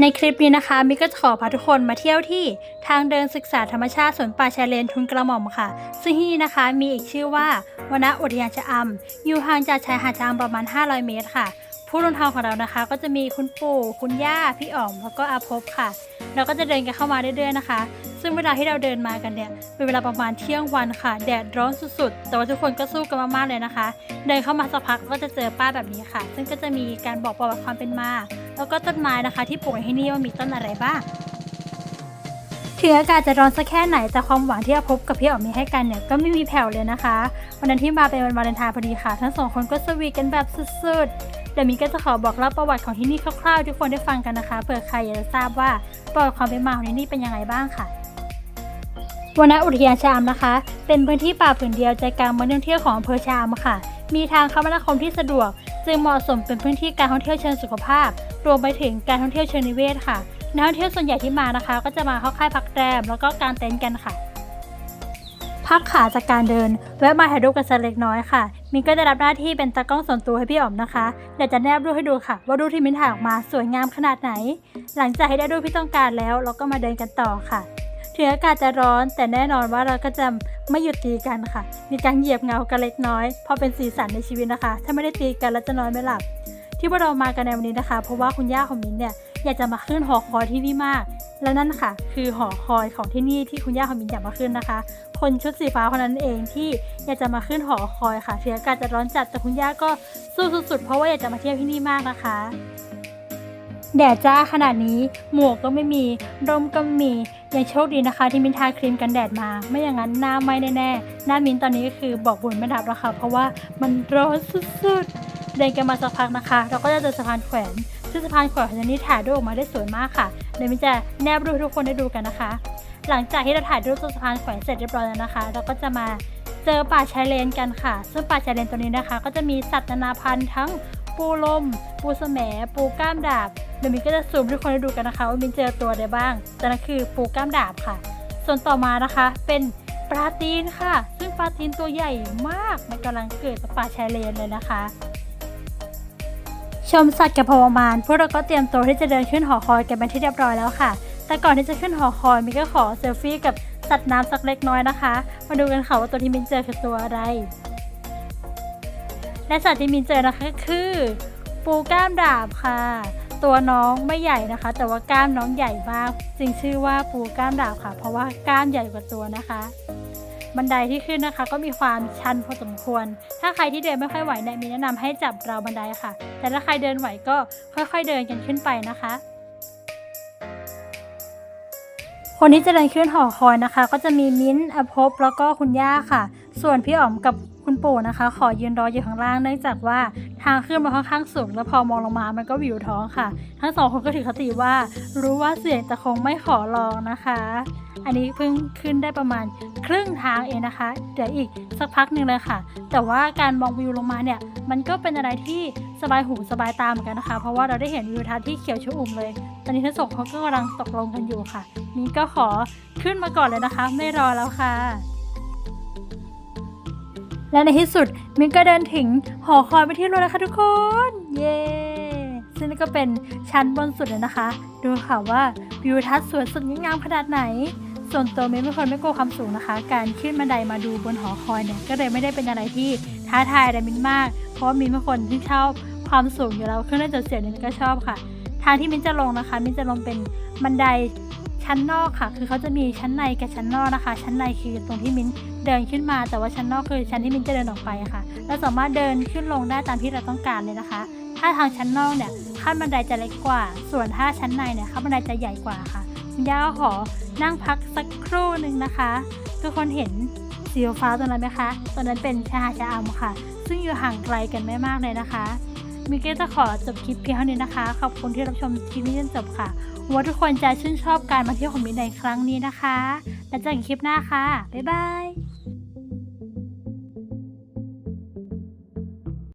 ในคลิปนี้นะคะมิกก็จะขอพาทุกคนมาเที่ยวที่ทางเดินศึกษาธรรมชาติสวนป่าชายเลนทุนกระหม่อมค่ะ ซึ่งที่นี่นะคะมีอีกชื่อว่าวนอุทยานชะอำอยู่ห่างจากชายหาดชะอำประมาณ 500 เมตรค่ะ ผู้ร่วมทางของเรานะคะ ก็จะมีคุณปู่ คุณย่า พี่อ๋อมแล้วก็อาภพค่ะ เราก็จะเดินกันเข้ามาเรื่อยๆนะคะ ซึ่งเวลาที่เราเดินมากันเนี่ยเป็นเวลาประมาณเที่ยงวันค่ะ แดดร้อนสุดๆ แต่ว่าทุกคนก็สู้กันมากๆเลยนะคะ เดินเข้ามาสักพักก็จะเจอป้ายแบบนี้ค่ะ ซึ่งก็จะมีการบอกประวัติความเป็นมา แล้วก็ต้นไม้นะคะ ที่ปลูกให้ที่นี่ว่ามีต้นอะไรบ้างถึงอากาศจะร้อนสักแค่ไหนแต่ความหวังที่จะพบกับพี่อ๋อมมีให้กันเนี่ยก็ไม่มีแผ่วเลยนะคะ วันนั้นที่มาเป็นวันวาเลนไทน์พอดีค่ะ ทั้งสองคนก็สวีทกันแบบสุดๆเดี๋ยวมีก็จะขอบอกเล่าประวัติของที่นี่คร่าวๆทุกคนได้ฟังกันนะคะเผื่อใครอยากจะทราบว่าประวัติความเป็นมาของที่นี่เป็นยังไงบ้างค่ะ วนอุทยานชะอำนะคะ เป็นพื้นที่ป่าผืนเดียวใจกลางเมืองท่องเที่ยวของอำเภอชะอำค่ะ มีทางคมนาคมที่สะดวก จึงเหมาะสมเป็นพื้นที่การท่องเที่ยวเชิงสุขภาพ รวมไปถึงการท่องเที่ยวเชิงนิเวศค่ะนักท่องเที่ยวส่วนใหญ่ที่มานะคะ ก็จะมาเข้าค่ายพักแรมแล้วก็กางเต็นท์กันค่ะ พักขาจากการเดิน แวะมาถ่ายรูปกันสักเล็กน้อยค่ะ มินก็ได้รับหน้าที่เป็นตากล้องส่วนตัวให้พี่อ๋อมนะคะเดี๋ยวจะแนบรูปให้ดูค่ะ ว่ารูปที่มินถ่ายออกมาสวยงามขนาดไหน หลังจากให้ได้รูปที่ต้องการแล้ว เราก็มาเดินกันต่อค่ะ ถึงอากาศจะร้อนแต่แน่นอนว่าเราก็จะไม่หยุดตีกันค่ะ มีการเหยียบเงากันเล็กน้อยพราะเป็นสีสันในชีวิตนะคะ ถ้าไม่ได้ตีกันแล้วจะนอนไม่หลับ ที่พวกเรามากันในวันนี้นะคะ เพราะว่าคุณย่าของมินเนี่ยอยากจะมาขึ้นหอคอยที่นี่มาก และนั่นค่ะ คือหอคอยของที่นี่ที่คุณย่าของมินอยากมาขึ้นนะคะ คนชุดสีฟ้าคนนั้นเองที่อยากจะมาขึ้นหอคอยค่ะถึงอากาศจะร้อนจัดแต่คุณย่าก็สู้สุดๆเพราะว่าอยากจะมาเที่ยวที่นี่มากนะคะแดดจ้าขนาดนี้หมวกก็ไม่มีร่มก็มี ยังโชคดีนะคะที่มินทาครีมกันแดดมา ไม่อย่างนั้นหน้าไม่แน่ๆ หน้ามินตอนนี้ก็คือบอกบุญไม่ดับแล้วค่ะ เพราะว่ามันร้อนสุดๆ เดินกันมาสักพักนะคะ เราก็จะเจอสะพานแขวนซึ่งสะพานแขวนของนี้ถ่ายรูปออกมาได้สวยมากค่ะ เดี๋ยวมินจะแนบรูปทุกคนได้ดูกันนะคะ หลังจากที่เราถ่ายรูปตัวสะพานแขวนเสร็จเรียบร้อยแล้วนะคะ เราก็จะมาเจอป่าชายเลนกันค่ะ ซึ่งป่าชายเลนตัวนี้นะคะ ก็จะมีสัตว์นานาพันธุ์ทั้ง ปูลม ปูแสมปูก้ามดาบเดี๋ยวมินก็จะซูมทุกคนได้ดูกันนะคะว่ามินเจอตัวอะไรบ้าง แต่นั่นคือปูก้ามดาบค่ะ ส่วนต่อมานะคะเป็นปลาตีนค่ะ ซึ่งปลาตีนตัวใหญ่มากมันกำลังเกิดป่าชายเลนเลยนะคะ ชมสัตว์กับพอประมาณพวกเราก็เตรียมตัวที่จะเดินขึ้นหอคอยกันเป็นที่เรียบร้อยแล้วค่ะ แต่ก่อนที่จะขึ้นหอคอยมินก็ขอเซลฟี่กับสัตว์น้ำสักเล็กน้อยนะคะ มาดูกันค่ะว่าตัวที่มินเจอคือตัวอะไร และสัตว์ที่มินเจอนะคะก็คือ ปูก้ามดาบค่ะ ตัวน้องไม่ใหญ่นะคะ แต่ว่าก้ามน้องใหญ่มากจึงชื่อว่าปูก้ามดาบค่ะ เพราะว่าก้ามใหญ่กว่าตัวนะคะ บันไดที่ขึ้นนะคะ ก็มีความชันพอสมควร ถ้าใครที่เดินไม่ค่อยไหวเนี่ยมีแนะนำให้จับราวบันไดค่ะ แต่ถ้าใครเดินไหวก็ค่อยๆเดินกันขึ้นไปนะคะคนที่จะเดินขึ้นหอคอยนะคะ ก็จะมีมิ้นท์อภพแล้วก็คุณย่าค่ะ ส่วนพี่อ๋อมกับ คุณปู่นะคะ ขอยืนรออยู่ข้างล่างเนื่องจากว่าทางขึ้นมันค่อนข้างสูง แล้วพอมองลงมามันก็วิวท้องค่ะ ทั้งสองคนก็ถือคติว่า รู้ว่าเสี่ยงแต่คงไม่ขอลองนะคะ อันนี้เพิ่งขึ้นได้ประมาณครึ่งทางเองนะคะ เดี๋ยวอีกสักพักหนึ่งเลยค่ะ แต่ว่าการมองวิวลงมาเนี่ย มันก็เป็นอะไรที่สบายหูสบายตาเหมือนกันนะคะ เพราะว่าเราได้เห็นวิวทัศน์ที่เขียวชอุ่มเลย ตอนนี้ทั้งสองเขาก็กำลังตกลงกันอยู่ค่ะมิ้ก็ขอขึ้นมาก่อนเลยนะคะ ไม่รอแล้วค่ะ และในที่สุดมิ้นก็เดินถึงหอคอยไปที่รถแล้วค่ะทุกคน เย้ ซึ่งนี่ก็เป็นชั้นบนสุดเลยนะคะ ดูค่ะว่าวิวทัศน์สวยสุดงดงามขนาดไหน ส่วนตัวมิ้นเป็นคนไม่กลัวความสูงนะคะ การขึ้นบันไดมาดูบนหอคอยเนี่ยก็เลยไม่ได้เป็นอะไรที่ท้าทายอะไรมิ้นมาก เพราะมิ้นเป็นคนที่ชอบความสูงอยู่แล้วขึ้นได้จนเสียวเนี่ยมิ้นก็ชอบค่ะ ทางที่มิ้นจะลงนะคะ มิ้นจะลงเป็นบันได ชั้นนอกค่ะ คือเขาจะมีชั้นในกับชั้นนอกนะคะ ชั้นในคือตรงที่มิ้นเดินขึ้นมา แต่ว่าชั้นนอกคือชั้นที่มิ้นจะเดินออกไปค่ะเราสามารถเดินขึ้นลงได้ตามที่เราต้องการเลยนะคะ ถ้าทางชั้นนอกเนี่ยขั้นบันไดจะเล็กกว่า ส่วนถ้าชั้นในเนี่ยขั้นบันไดจะใหญ่กว่าค่ะคุณย่าก็ขอนั่งพักสักครู่หนึ่งนะคะทุกคนเห็นสีฟ้าตรงนั้นไหมคะตรงนั้นเป็นชายหาดชะอำค่ะ ซึ่งอยู่ห่างไกลกันไม่มากเลยนะคะ มิกเกจะขอจบคลิปเพียงเท่านี้นะคะ ขอบคุณที่รับชมคลิปนี้จนจบค่ะหวังว่าทุกคนจะชื่นชอบการมาเที่ยวของมิกในครั้งนี้นะคะ แล้วเจอกันคลิปหน้าค่ะ บ๊ายบาย